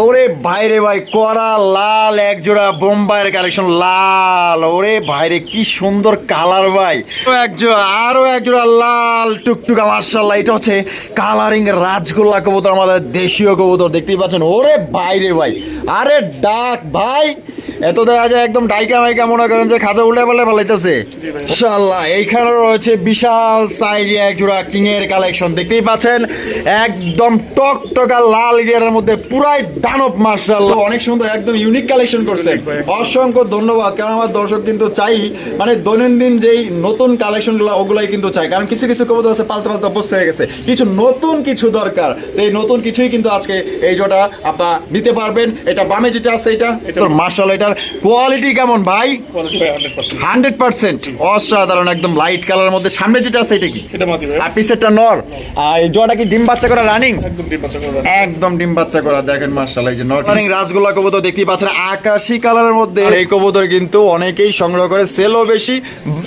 Oh. ওরে ভাইরে ভাই করা লাল এক জোড়া বোম্বাইয়ের কালেকশন লাল। ওরে ভাইরে কি সুন্দর কালার ভাই। এক জোড়া আরও এক জোড়া লাল টুকটুকা মার্শাল্লাহ এটা হচ্ছে কালারিং রাজগোল্লা কবুতর, আমাদের দেশীয় কবুতর, দেখতেই পাচ্ছেন। ওরে ভাইরে ভাই, আরে ডাক ভাই, এত দেখা যায় একদম ডাইকা মাইকা মনে করেন যে খাঁচা উল্টে পাল্টে ফেলাইতেছে। মাশাআল্লাহ, এইখানে রয়েছে বিশাল সাইজে এক জোড়া কিং এর কালেকশন দেখতেই পাচ্ছেন, একদম টকটকা লাল গিয়ারের মধ্যে পুরাই দানব মাশাআল্লাহ। অনেক সুন্দর একদম ইউনিক কালেকশন করছেন। অসংখ্য ধন্যবাদ কারণ আমার দর্শক কিন্তু চাই মানে দৈনন্দিন যেই নতুন কালেকশনগুলো ওগুলাই কিন্তু চাই। কারণ কিছু কিছু কবুতর আছে পালতে পালতে অভ্যস্ত হয়ে গেছে। কিছু নতুন কিছু দরকার তো এই নতুন কিছুই কিন্তু আজকে এই জোটা আপনার দিতে পারবেন। এটা বামে যেটা আছে এটা তোর মার্শাল এটার কোয়ালিটি কেমন ভাই? হান্ড্রেড পার্সেন্ট অসাধারণ একদম লাইট কালারের মধ্যে। সামনে যেটা আছে এটা কি? আর পিসেরটা নর। আর এই জোড়াটা কি ডিম বাচ্চা করা রানিং একদম ডিম বাচ্চা করে দেখেন মার্শাল্লাহ এই যে কবুতর পাচ্ছেন আকাশি কালারের মধ্যে। এই কবুতর কিন্তু অনেকেই সংগ্রহ করে সেলও বেশি।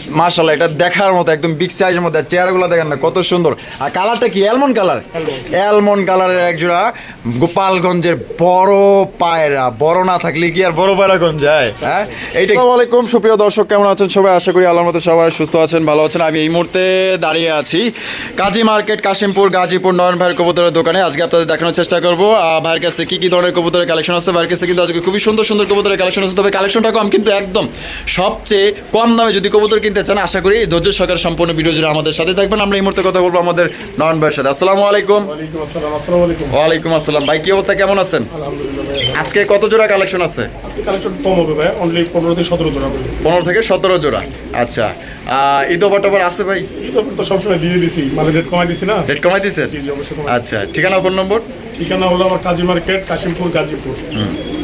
মার্শাল্লাহ এটা দেখার মতো একদম বিগ সাইজের মধ্যে। চেয়ারগুলো দেখেন না কত সুন্দর। আর কালারটা কি? অ্যালমন্ড কালার অ্যালমন্ড কালারের এক গোপালগঞ্জের বড় পায়রা। বড় না থাকলে কি আর বড় পায়রাগঞ্জ যায়? হ্যাঁ? এইটা আলাইকুম সুপ্রিয় দর্শক কেমন আছেন সবাই? আশা করি আল্লাহর মতো সবাই সুস্থ আছেন ভালো আছেন। আমি এই মুহূর্তে দাঁড়িয়ে আছি কাজী মার্কেট কাশিমপুর গাজীপুর নয়ন ভাইয়ের কবুতরের দোকানে। আজকে আপনাদের দেখানোর চেষ্টা করব। আহ, ভাইয়ের কাছে কি কি ধরনের কবুতরের কালেকশন আছে ভাইয়ের কাছে কিন্তু আজকে খুবই সুন্দর সুন্দর কবুতরের কালেকশন আছে তবে কালেকশনটা কম কিন্তু একদম সবচেয়ে কম দামে যদি কবুতর কিনতে চান আশা করি ধৈর্য সহকারে সম্পূর্ণ ভিডিও জুড়ে আমাদের সাথে থাকবেন। আমরা এই মুহূর্তে কথা বলব আমাদের নয়ন ভাইয়ের সাথে। আসসালামু আলাইকুম। ওয়ালাইকুম আসসালাম ভাই কি অবস্থা? কেমন আছেন? আজকে কত জোড়া কালেকশন আছে? কালেকশন কম হবে ভাই। অনলি পনেরো থেকে সতেরো জোড়া পনেরো থেকে সতেরো জোড়া। আচ্ছা। ঈদ ওভার টোভার আছে ভাই? এই ব্যাপার তো সবসময় দিয়ে দিছি। মানে রেট কমাই দিছি না? রেট কমাই দিচ্ছেন জি, জি, অবশ্যই কমাই আচ্ছা ঠিকানা ফোন নম্বর? ঠিকানা হলো আমার Kazi market Kashimpur Gazipur.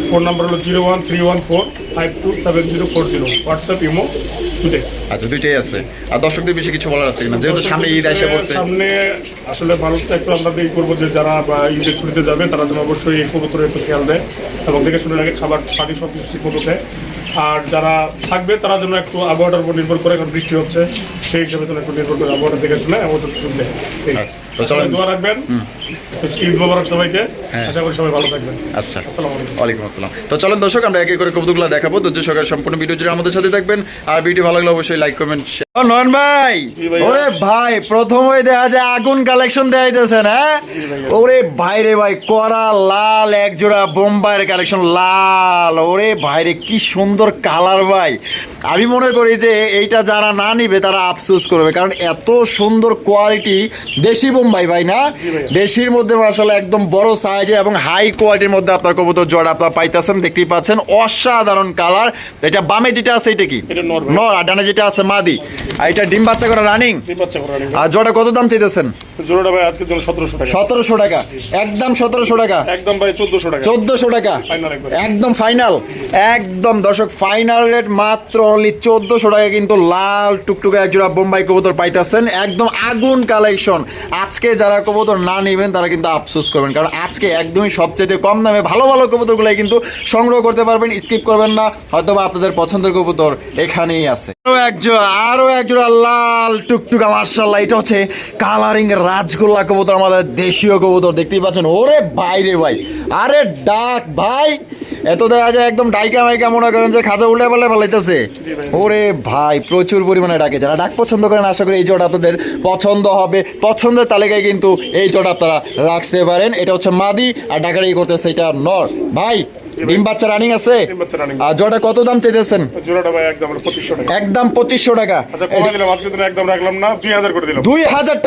Phone number হলো zero one three one four five two seven zero four zero. WhatsApp imo today আচ্ছা দুইটাই আছে। আর দর্শকদের বেশি কিছু বলার আছে কিনা? যেহেতু সামনে ঈদ এসে পড়ছে। সামনে আসলে মানুষটা একটু আমরা এই করব যে যারা ঈদের ছুটিতে যাবে তারা যেন অবশ্যই এই কবুতরে একটু খেয়াল দেয়। এবং দেখে শুনে রাখে খাবার পানি সব কিছু ঠিক মতো দেয়। আর যারা থাকবে, তারা যেন একটু আবহাওয়াটার উপর নির্ভর করে এখন বৃষ্টি হচ্ছে, সেই হিসাবে যেন একটু নির্ভর করে আবহাওয়াটা দেখে শুনে ওষুধ শুনবে ঠিক আছে। তো চলেন। সবাই দোয়া রাখবেন। ঈদ মোবারক সবাইকে। হ্যাঁ। আশা করি সবাই ভালো থাকবেন। আচ্ছা। ওয়ালাইকুম আসসালাম। তো চলেন দর্শক আমরা একে করে কবুতরগুলো দেখাবো। ধৈর্য সহকারে সম্পূর্ণ ভিডিও জুড়ে আমাদের সাথে থাকবেন। আর ভিডিও ভালো লাগলে অবশ্যই লাইক কমেন্ট নয়ন ভাই! ওরে ভাই প্রথমে দেখা যায় আগুন কালেকশন দেখাইতেছেন হ্যাঁ? জি ওরে ভাই রে ভাই করা লাল এক জোড়া বোম্বাইয়ের কালেকশন লাল। ওরে ভাই রে কি সুন্দর কালার ভাই। আমি মনে করি যে এইটা যারা না নিবে তারা আফসোস করবে। কারণ এত সুন্দর কোয়ালিটি দেশি বোম্বাই ভাই না? দেশির মধ্যে মাসাল একদম বড় সাইজে এবং হাই কোয়ালিটির মধ্যে আপনার কবুতর জোড়া আপনার পাইতেছেন দেখতেই পাচ্ছেন। অসাধারণ কালার এটা বামে যেটা আছে এটা কি? নর আর ডানে যেটা আছে মাদি। আর এটা ডিম বাচ্চা করা রানিং আর জোড়া কত দাম চাইতেছেন? জোড়াটা ভাই আজকের জন্য সতেরোশো টাকা। সতেরোশো টাকা। একদম সতেরোশো টাকা। একদম ভাই চোদ্দশো টাকা। চোদ্দশো টাকা। একদম ফাইনাল একদম দর্শক ফাইনাল রেট মাত্র অনলি চোদ্দশো টাকা কিন্তু লাল টুকটুকা এক জোড়া বোম্বাই কবুতর পাইতেছেন। একদম আগুন কালেকশন আজকে যারা কবুতর না নেবেন, তারা কিন্তু আফসোস করবেন। কারণ আজকে একদমই সবচেয়ে কম দামে ভালো ভালো কবুতরগুলাই কিন্তু সংগ্রহ করতে পারবেন, স্কিপ করবেন না। হয়তো বা আপনাদের পছন্দের কবুতর এখানেই আছে। আরও এক জোড়া আরও এক লাল টুকটুকা মার্শাল্লাহ এটা হচ্ছে কালারিং রাজগোল্লা কবুতর আমাদের দেশীয় কবুতর দেখতেই পাচ্ছেন। ওরে ভাই রে ভাই আরে ডাক ভাই। এত দেখা যায় একদম ডাইকা মাইকা মনে করেন যে খাঁচা উল্টে পাল্টে ফেলাইতেছে ওরে ভাই প্রচুর পরিমাণে ডাকে। যারা ডাক পছন্দ করেন আশা করি এই জোড়া আপনাদের পছন্দ হবে। পছন্দের তালিকায় কিন্তু এই জোড়া আপনারা রাখতে পারেন। এটা হচ্ছে মাদি আর ডাকারি করতেছে এটা নর। ভাই ডিম বাচ্চা রানিং আছে। আর জোড়া কত দাম চাইতেছেন? জোড়াটা ভাই একদম পঁচিশশো টাকা। একদম পঁচিশশো টাকা। আচ্ছা কমাই দিলাম আজকে দিন একদম রাখলাম না দুই হাজার করে দিলাম।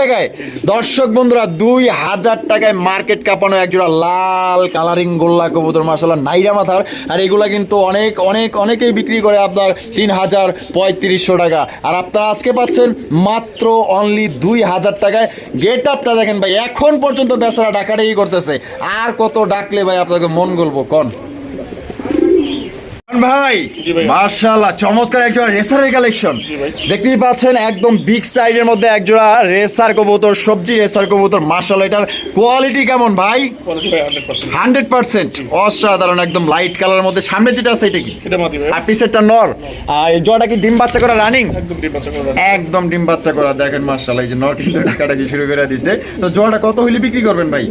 টাকায়। দর্শক বন্ধুরা দুই হাজার টাকায় মার্কেট কাঁপানো একজোড়া লাল কালারিং গোল্লা কবুতর মাসাল্লাহ নাইরা মাথার। আর এগুলা কিন্তু অনেক অনেক অনেকেই বিক্রি করে আপনার তিন হাজার পঁয়ত্রিশশো টাকা। আর আপনারা আজকে পাচ্ছেন মাত্র অনলি দুই হাজার টাকায়। গেট আপটা দেখেন ভাই এখন পর্যন্ত বেচারা ডাকাটাই করতেছে। আর কত ডাকলে ভাই আপনাকে মন গলবো কন? ভাই মার্শাল্লাহ চমৎকার একজোড়া রেসারের কালেকশন। দেখতেই পাচ্ছেন একদম বিগ সাইজের মধ্যে একজোড়া রেসার কবুতর সবজি রেসার কবুতর মার্শাল্লাহ এটার কোয়ালিটি কেমন ভাই? হান্ড্রেড পার্সেন্ট অসাধারণ একদম লাইট কালারের মধ্যে। সামনে যেটা আছে এটা কি? আর পিসেরটা নর। আর এই জোড়াটা কি ডিম বাচ্চা করা রানিং একদম ডিম বাচ্চা করে দেখেন মার্শাল্লাহ এই যে নর কিন্তু টাকাটাকি শুরু করে দিছে। তো জোড়াটা কত হইলে বিক্রি করবেন ভাই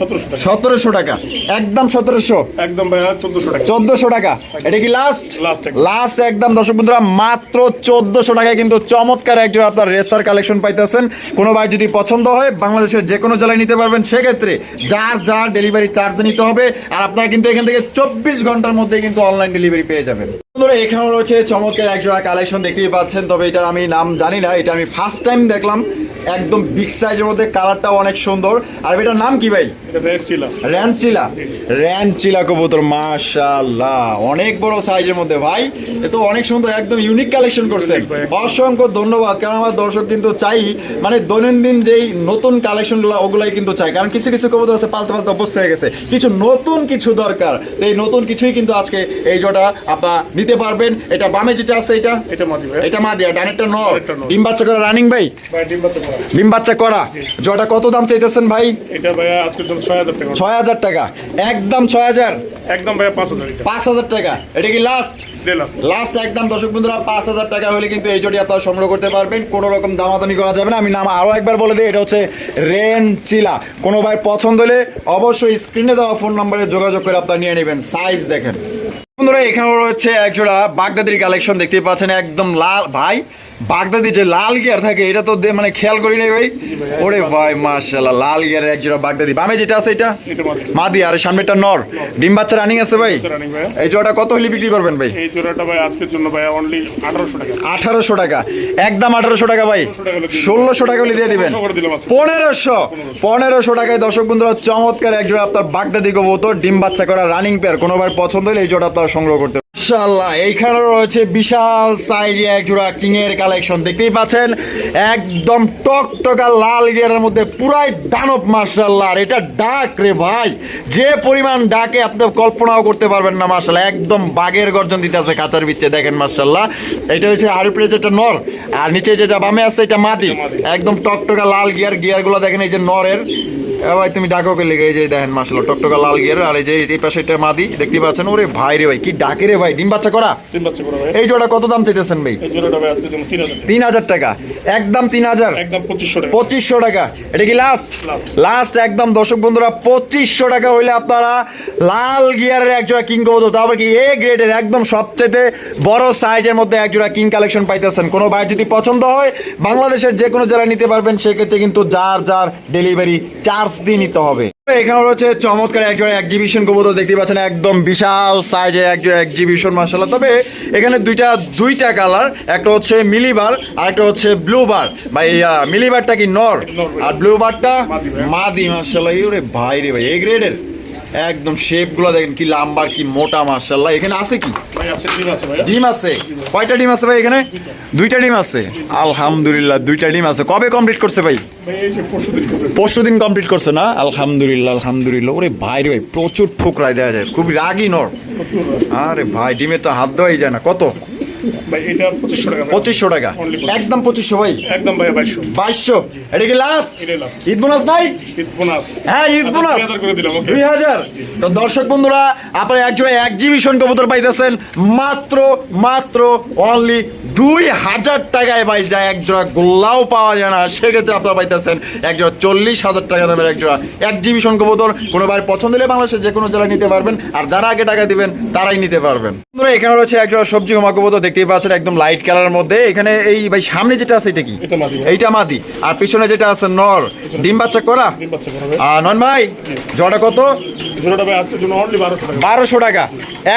সতেরোশো টাকা। সতেরোশো টাকা একদম সতেরোশো। একদম ভাই চোদ্দশো টাকা। চোদ্দশো টাকা এটা কি লাস্ট লাস্ট একদম। দর্শক বন্ধুরা মাত্র চোদ্দশো টাকায় কিন্তু চমৎকার একজন আপনার রেসার কালেকশন পাইতেছেন। কোনো ভাই যদি পছন্দ হয় বাংলাদেশের যে কোনো জেলায় নিতে পারবেন। সেক্ষেত্রে যার যার ডেলিভারি চার্জ নিতে হবে। আর আপনারা কিন্তু এখান থেকে চব্বিশ ঘণ্টার মধ্যে কিন্তু অনলাইন ডেলিভারি পেয়ে যাবেন। বন্ধুরা এখানেও রয়েছে চমৎকার একজোড়া কালেকশন দেখতেই পাচ্ছেন। তবে এটার আমি নাম জানি না। এটা আমি ফার্স্ট টাইম দেখলাম। একদম বিগ সাইজের মধ্যে কালারটাও অনেক সুন্দর। আর এটার নাম কি ভাই? র্যানচিলা র্যানচিলা কবুতর মাশাআল্লাহ। অনেক বড় সাইজের মধ্যে। ভাই এ তো অনেক সুন্দর একদম ইউনিক কালেকশন করছেন। অসংখ্য ধন্যবাদ কারণ আমার দর্শক কিন্তু চাই মানে দৈনন্দিন যেই নতুন কালেকশনগুলো ওগুলাই কিন্তু চাই। কারণ কিছু কিছু কবুতর আছে পালতে পালতে অভ্যস্ত হয়ে গেছে। কিছু নতুন কিছু দরকার। তো এই নতুন কিছুই কিন্তু আজকে এই জোটা আপনার নিতে পারবেন। এটা বামে যেটা আছে এটা? এটা মাদি এটা মা দিয়া ডানেরটা নর। ডিম বাচ্চা করা রানিং ভাই? ভাই ডিম বাচ্চা ডিম বাচ্চা করা। জোটা কত দাম চাইতেছেন ভাই? এটা ভাই আজকের জন্য ছয় হাজার টাকা। একদম ভাই টাকা। এটা কি লাস্ট লাস্ট একদম দর্শক বন্ধুরা পাঁচ হাজার টাকা হলে কিন্তু এই আপনারা সংগ্রহ করতে পারবেন। কোনো রকম দামাদামি করা যাবে না। আমি নাম আরও একবার বলে দিই এটা হচ্ছে রেন চিলা কোনো ভাই পছন্দ হলে অবশ্যই স্ক্রিনে দেওয়া ফোন নম্বরে যোগাযোগ করে আপনারা নিয়ে নেবেন। সাইজ দেখেন। বন্ধুরা এখানে রয়েছে একজোড়া বাগদাদির কালেকশন দেখতে পাচ্ছেন একদম লাল। ভাই বাগদাদি যে লাল গিয়ার থাকে এটা তো দে- মানে খেয়াল করি নাই ভাই। ওরে ভাই মার্শাল্লাহ লাল গিয়ারের একজোড়া বাগদাদি। বামে যেটা আছে এটা? মাদি। মাদি আর সামনেটা নর। ডিম বাচ্চা রানিং আছে ভাই। এই জোড়াটা কত হলে বিক্রি করবেন ভাই? এই জোড়াটা ভাই আজকের জন্য ভাই অনলি আঠারোশো টাকা। আঠারোশো টাকা। একদম আঠারোশো টাকা ভাই। 1600 টাকা হলে দিয়ে ষোলোশো টাকা হলে দিয়ে দিবেন। 1500 করে দিলাম আজকে। পনেরোশো। পনেরোশো। টাকায় দর্শক বন্ধুরা চমৎকার একজোড়া আপনার বাগদাদি কবুতর ডিম বাচ্চা করা রানিং পেয়ার কোনোবার পছন্দ হলে এই জোড়া আপনারা সংগ্রহ করতে মাশাআল্লাহ এইখানে রয়েছে বিশাল সাইজে এক জোড়া কিং এর কালেকশন দেখতেই পাচ্ছেন, একদম টকটকা লাল গিয়ারের মধ্যে পুরাই দানব মার্শাল্লাহ আর এটা ডাক রে ভাই, যে পরিমাণ ডাকে আপনি কল্পনাও করতে পারবেন না মার্শাল্লাহ একদম বাঘের গর্জন দিতে আছে কাঁচার ভিত্তে দেখেন মার্শাল্লাহ এটা হচ্ছে উপরে যেটা নর, আর নিচে যেটা বামে আছে, এটা মাদি। একদম টকটকা লাল গিয়ার, গিয়ারগুলো দেখেন, এই যে নরের। ভাই তুমি ডাকো কে লেগে? যে দেখেন মার্শাল্লাহ টকটকা লাল গিয়ার আর এই যে এই পাশে এটা মাদি দেখতে পাচ্ছেন? ওরে ভাই রে ভাই কি ডাকে রে ভাই ডিম বাচ্চা করা? ডিম বাচ্চা করা ভাই। এই জোড়া কত দাম চাইতেছেন ভাই? এই জোড়াটা টাকা। একদম তিন হাজার? একদম পঁচিশশো টাকা। টাকা। এটা কি লাস্ট লাস্ট একদম। দর্শক বন্ধুরা টাকা হইলে আপনারা লাল গিয়ারের একজোড়া কিং কবুতর তারপর কি এ গ্রেডের একদম সবচেয়ে বড় সাইজের মধ্যে একজোড়া কিং কালেকশন পাইতেছেন। কোনো ভাই যদি পছন্দ হয় বাংলাদেশের যে কোনো জেলায় নিতে পারবেন সেক্ষেত্রে কিন্তু যার যার ডেলিভারি চার্জ দিয়ে নিতে হবে। এখানে রয়েছে চমৎকার একজন এক্সিবিশন কবুতর, দেখতে পাচ্ছেন একদম বিশাল সাইজের একজোড়া এক্সিবিশন মার্শাল্লাহ তবে এখানে দুইটা দুইটা কালার একটা হচ্ছে মিলিবার আর একটা হচ্ছে ব্লু বার। ভাই মিলিবারটা কি নর? আর ব্লু বারটা মাদি মার্শাল্লাহ ভাই রে ভাই এই গ্রেডের একদম শেপগুলো দেখেন কি লাম্বার কি মোটা মার্শাল্লাহ এখানে আছে কি? ডিম আছে কয়টা ডিম আছে ভাই এখানে? দুইটা ডিম আছে? আলহামদুলিল্লাহ দুইটা ডিম আছে। কবে কমপ্লিট করছে ভাই? পরশু দিন কমপ্লিট করছে না? আলহামদুলিল্লাহ আলহামদুলিল্লাহ। ওরে ভাই রে ভাই প্রচুর ঠোকরায় দেওয়া যায়। খুব রাগি নর। আরে ভাই ডিমে তো হাত দেওয়াই যায় না। কত? ভাই এটা পঁচিশশো টাকা ভাই। পঁচিশশো টাকা? একদম পঁচিশশো ভাই? একদম ভাই এটা কি লাস্ট ঈদ বোনাস নাই? ঈদ বোনাস হ্যাঁ ঈদ আচ্ছা, বোনাস 3000 করে দিলাম ওকে দুই হাজার। তো দর্শক বন্ধুরা আপনারা একজোড়া এক্সিবিশন কবুতর পাইতেছেন মাত্র মাত্র অনলি দুই হাজার টাকায় ভাই যায় একজোড়া গোল্লাও পাওয়া যায় না। সেক্ষেত্রে আপনারা পাইতেছেন একজোড়া চল্লিশ হাজার টাকা দামের একজোড়া এক্সিবিশন কবুতর। কোনো ভাই পছন্দ হলে বাংলাদেশের যে কোনো জেলায় নিতে পারবেন। আর যারা আগে টাকা দিবেন তারাই নিতে পারবেন। বন্ধুরা এখানে রয়েছে একজোড়া সবজি গোমা দেখতেই পাচ্ছেন একদম লাইট কালারের মধ্যে। এখানে এই ভাই সামনে যেটা আছে এটা কি। এইটা মাদি। আর পিছনে যেটা আছে নর। ডিম বাচ্চা করা? আর নন ভাই জটা কত? বারোশো টাকা।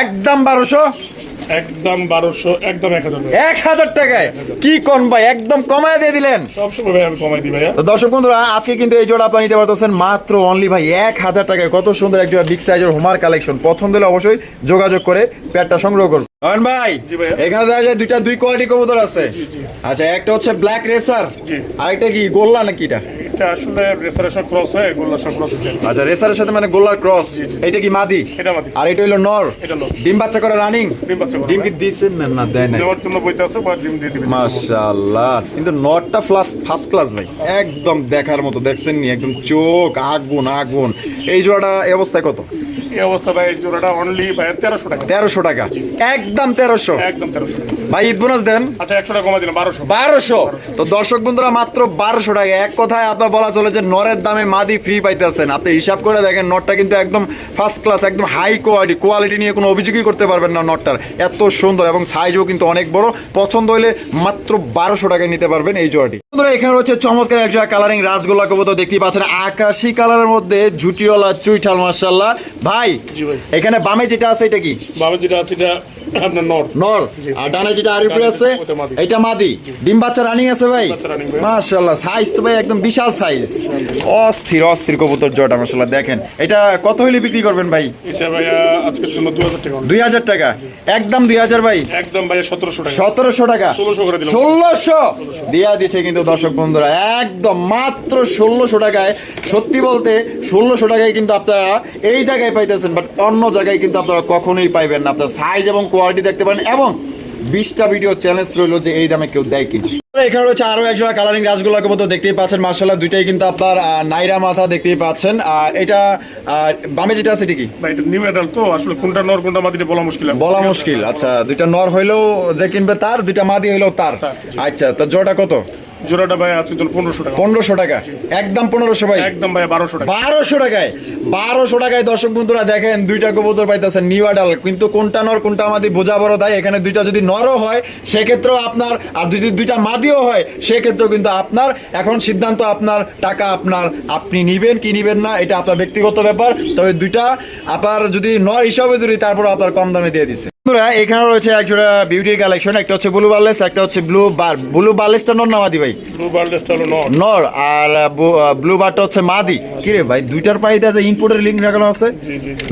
একদম বারোশো। একদম বারোশো একদম এক হাজার এক হাজার টাকায়? কি কম ভাই? একদম কমায় দিয়ে দিলেন। সবসময় ভাই আমি কমাই দিই ভাইয়া। তো দর্শক বন্ধুরা আজকে কিন্তু এই জোড়া আপনি নিতে পারতেছেন মাত্র অনলি ভাই এক হাজার টাকায়। কত সুন্দর এক জোড়া বিগ সাইজের হোমার কালেকশন পছন্দ হলে অবশ্যই যোগাযোগ করে প্যাডটা সংগ্রহ করুন। নয়ন ভাই এখানে দেখা যায় দুইটা দুই কোয়ালিটি কবুতর আছে। আচ্ছা একটা হচ্ছে ব্ল্যাক রেসার। আরেকটা কি গোল্লা নাকি এটা? এটা আসলে রেসারেশন ক্রস হয়ে গোল্লাসন ক্রস হচ্ছে আচ্ছা রেসারের সাথে মানে গোলার ক্রস এটা কি মাদি? এটা মাদি। আর এটা নর। এটা নর। ডিম বাচ্চা করে রানিং ডিম বাচ্চা করে, ডিম কি দিছেন না না দেয় নাই। দেওয়ার জন্য বইতে আছে বা ডিম দিয়ে দিবে। মাশাআল্লাহ। কিন্তু প্লাস ফার্স্ট ক্লাস ভাই। একদম দেখার মতো দেখছেন নি একদম চোখ আগুন আগুন। এই জোড়াটা অবস্থায় কত? এই অবস্থা ভাই এই জোড়াটা অনলি ভাই তেরোশো টাকা। তেরোশো টাকা। একদম তেরোশো। একদম তেরোশো ভাই ঈদ বোনাস দেন। আচ্ছা একশো টাকা কমা দিলাম বারোশো। বারোশো। তো দর্শক বন্ধুরা মাত্র বারোশো টাকা। এক কথায় আপনার বলা চলে যে নরের দামে মাদি ফ্রি পাইতেছেন। আপনি হিসাব করে দেখেন নটটা কিন্তু একদম ফার্স্ট ক্লাস একদম হাই কোয়ালিটি কোয়ালিটি নিয়ে কোনো অভিযোগই করতে পারবেন না নটটার। এত সুন্দর এবং সাইজও কিন্তু অনেক বড়। পছন্দ হলে মাত্র বারোশো টাকায় নিতে পারবেন এই জোড়াটি। বন্ধুরা এখানে হচ্ছে চমৎকার এক জোড়া কালারিং রাসগোল্লা কবুতর। দেখতেই পাচ্ছেন আকাশি কালারের মধ্যে জুটিওয়ালা চুইঠাল মার্শাল্লাহ ভাই ভাই। এখানে বামে যেটা আছে এটা কি বামে যেটা আছে এটা নর। নর। আর ডানে যেটা আর আছে এটা মাদি। ডিম বাচ্চা রানিং আছে ভাই? বাচ্চা running ভাই। মাশাআল্লাহ সাইজ তো ভাই একদম বিশাল সাইজ অস্থির অস্থির কবুতর জটা মাশাআল্লাহ দেখেন। এটা কত হইলে বিক্রি করবেন ভাই? এটা ভাইয়া আজকের জন্য দু হাজার টাকা দুই হাজার টাকা? একদম দুই হাজার ভাই? একদম ভাইয়া সতেরোশো টাকা। সতেরোশো টাকা? 1600 করে দিলাম। ষোলোশো? দিয়া দিছে কিন্তু দর্শক বন্ধুরা একদম মাত্র ষোলোশো টাকায় সত্যি বলতে ষোলোশো টাকায় কিন্তু আপনারা এই জায়গায় পাইতেছেন বাট অন্য জায়গায় কিন্তু আপনারা কখনোই পাইবেন না। আপনার সাইজ এবং কোয়ালিটি দেখতে পারেন এবং বিশটা ভিডিও চ্যালেঞ্জ রইল যে এই দামে কেউ দেয় কিনা। এখানে রয়েছে আরও একজোড়া কালারিং কবুতর দেখতেই পাচ্ছেন মার্শাল্লাহ দুইটাই কিন্তু আপনার নাইরা মাথা দেখতেই পাচ্ছেন। এটা আহ, বামে যেটা আছে এটা কি? নিউ অ্যাডাল্ট তো আসলে কোনটা নর কোনটা মাদিটা বলা মুশকিল। বলা মুশকিল আচ্ছা দুইটা নর হইলেও যে কিনবে তার দুইটা মাদি হইলেও তার। তার, আচ্ছা তো জোড়া কত? জোড়াটা ভাই আজকের জন্য পনেরোশো টাকা। পনেরোশো টাকা। একদম পনেরোশো ভাই। একদম ভাই বারোশো টাকা। বারোশো টাকায় বারোশো টাকায় দর্শক বন্ধুরা দেখেন দুইটা কবুতর পাইতেছেন নিউ কিন্তু কোনটা নর কোনটা মাদি বোঝা বড় দেয়। এখানে দুইটা যদি নরও হয় সেক্ষেত্রেও আপনার আর যদি দুইটা মাদিও হয় সেক্ষেত্রেও কিন্তু আপনার এখন সিদ্ধান্ত আপনার টাকা আপনার আপনি নিবেন কি নিবেন না এটা আপনার ব্যক্তিগত ব্যাপার। তবে দুইটা আপনার যদি নর হিসাবে ধরি তারপর আপনার কম দামে দিয়ে দিচ্ছে বন্ধুরা এখানে রয়েছে এক জোড়া বিউটি কালেকশন একটা হচ্ছে ব্লু বার্লেস একটা হচ্ছে ব্লু বার ব্লু বার্লেসটা নর না মাদি ভাই? নর আর ব্লু বারটা হচ্ছে মাদি। কি রে ভাই দুইটার পায়ে আছে ইনপোর্টের লিঙ্ক লাগানো আছে?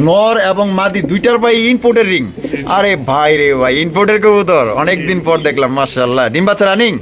নর এবং মাদি দুইটার পায়ে ইনপোর্টের রিং আরে ভাই রে ভাই ইনপোর্টের কবুতর। অনেক দিন পর দেখলাম মাশাআল্লাহ। ডিম বাচ্চা রানিং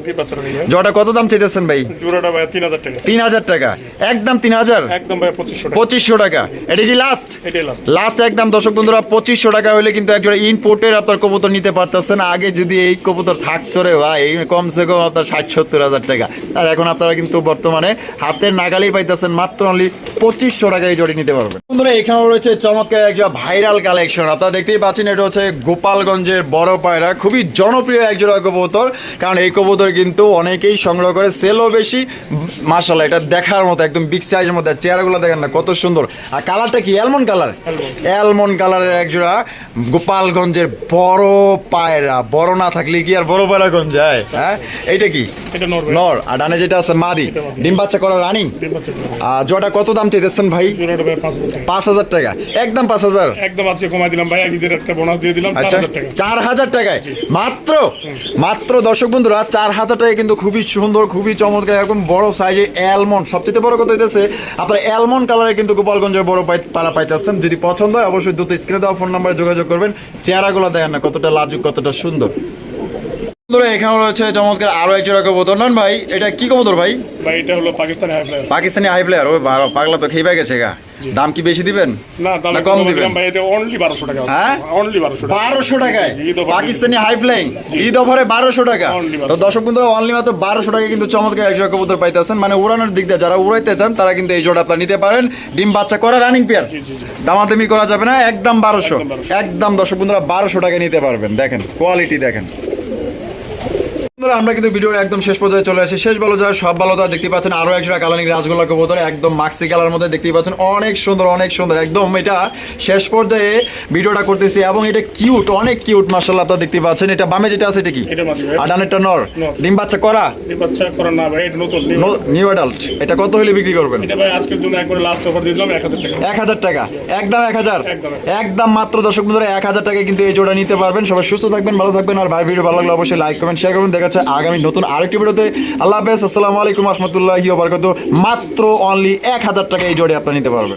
জটা কত দাম চাইতেছেন ভাই? জোড়াটা ভাই তিন হাজার টাকা। তিন হাজার টাকা। একদম তিন হাজার? একদম ভাই পঁচিশশো টাকা। পঁচিশশো টাকা। এটা কি লাস্ট এটাই লাস্ট লাস্ট একদম দর্শক বন্ধুরা পঁচিশশো টাকা হলে কিন্তু একজোড়া ইনপোর্টের আপনার কবুতর নিতে পারতেছেন। আগে যদি এই কবুতর থাকতো রে ভাই কমসে কম আপনার ষাট সত্তর হাজার টাকা। আর এখন আপনারা কিন্তু বর্তমানে হাতের নাগালেই পাইতেছেন মাত্র অনলি পঁচিশশো টাকা এই জড়ি নিতে পারবেন। বন্ধুরা এখানে রয়েছে চমৎকার একটা ভাইরাল কালেকশন আপনারা দেখতেই পাচ্ছেন, এটা হচ্ছে গোপালগঞ্জের বড় পায়রা, খুবই জনপ্রিয় একজোড়া কবুতর। কারণ এই কবুতর কিন্তু অনেকেই সংগ্রহ করে সেলও বেশি। মার্শাল্লাহ এটা দেখার মতো, একদম বিগ সাইজের মধ্যে। চেয়ারগুলো দেখেন না, কত সুন্দর। আর কালারটা কি? Almond colour. অ্যালমন্ড কালারের একজোড়া গোপালগঞ্জের বড় পায়রা। বড় না থাকলে কি আর বড় পায়রা কোন যায় হ্যাঁ এইটা কি? এটা নর আর ডানে যেটা আছে মাদি ডিম বাচ্চা করা রানিং জটা কত দাম চাইতেছেন ভাই? পাঁচ হাজার টাকা। একদম পাঁচ হাজার। একদম আজকে কমাই দিলাম ভাই ঈদের একটা বোনাস দিয়ে দিলাম আচ্ছা চার হাজার টাকায়। মাত্র? মাত্র দর্শক বন্ধুরা চার হাজার টাকায় কিন্তু খুবই সুন্দর খুবই চমৎকার এরকম বড় সাইজের অ্যালমন্ড সবচেয়ে বড় কথা হইতেছে আপনার অ্যালমন্ড কালারে কিন্তু গোপালগঞ্জের বড় পাই পাড়া পাইতেছেন। যদি পছন্দ হয় অবশ্যই দুটো স্ক্রিনে দেওয়া ফোন নাম্বারে যোগাযোগ করবেন। চেহারাগুলো দেখেন না কতটা লাজুক কতটা সুন্দর। বন্ধুরা এখানে রয়েছে চমৎকার আরও এক জোড়া কবুতর নন ভাই এটা কি কবুতর ভাই? ভাই এটা হলো Pakistani high player Pakistani high player ও বাবা, পাগলা তো খেয়ে গেছে গা। দাম কি বেশি দিবেন? না দামে কম দিবেন? ভাই এটা অনলি বারোশো টাকা। হ্যাঁ? অনলি বারোশো টাকা। বারোশো টাকায়? ঈদ পাকিস্তানি হাই ফ্লাইং ঈদ অফারে বারোশো টাকা? Only তো দর্শক বন্ধুরা অনলি মাত্র বারোশো টাকা কিন্তু চমৎকার কবুতর পাইতেছেন। মানে উড়ানোর দিক দিয়ে যারা উড়াইতে চান তারা কিন্তু এই জোড়া আপনার নিতে পারেন। ডিম বাচ্চা করা রানিং পেয়ার। দামাদামি করা যাবে না একদম বারোশো। একদম 1200 একদম দর্শক বন্ধুরা বারোশো টাকা নিতে পারবেন। দেখেন কোয়ালিটি দেখেন। বন্ধুরা, আমরা কিন্তু ভিডিওর একদম শেষ পর্যায়ে চলে আসি। শেষ ভালো যাওয়ার সব ভালো তার দেখতে পাচ্ছেন আরও একশো কালারিং রাজগোল্লা কবুতর একদম মাক্সি কালার মধ্যে দেখতে পাচ্ছেন। অনেক সুন্দর অনেক সুন্দর। একদম এটা শেষ পর্যায়ে ভিডিওটা করতেছি এবং এটা কিউট অনেক কিউট মার্শাল্লাহ আপনারা দেখতে পাচ্ছেন। এটা বামে যেটা আছে এটা কি? এটা আর ডানেরটা নর। ডিম বাচ্চা করা। নিউ অ্যাডাল্ট এটা কত হলে বিক্রি করবেন? এটা ভাই আজকের জন্য একবারে লাস্ট অফার দিলাম এক হাজার টাকা। টাকা। একদম এক হাজার। একদম। মাত্র দর্শক বন্ধুরা এক হাজার টাকায় কিন্তু এই জোড়া নিতে পারবেন। সবাই সুস্থ থাকবেন ভালো থাকবেন। আর ভাই ভিডিও ভালো লাগলে অবশ্যই লাইক কমেন্ট শেয়ার করবেন। দেখা যাচ্ছে আগামী নতুন আরেকটি ভিডিওতে। আল্লাহ হাফেজ, আসসালামু আলাইকুম রহমতুল্লাহি মাত্র অনলি এক হাজার টাকা এই জোড়ে আপনারা নিতে পারবেন।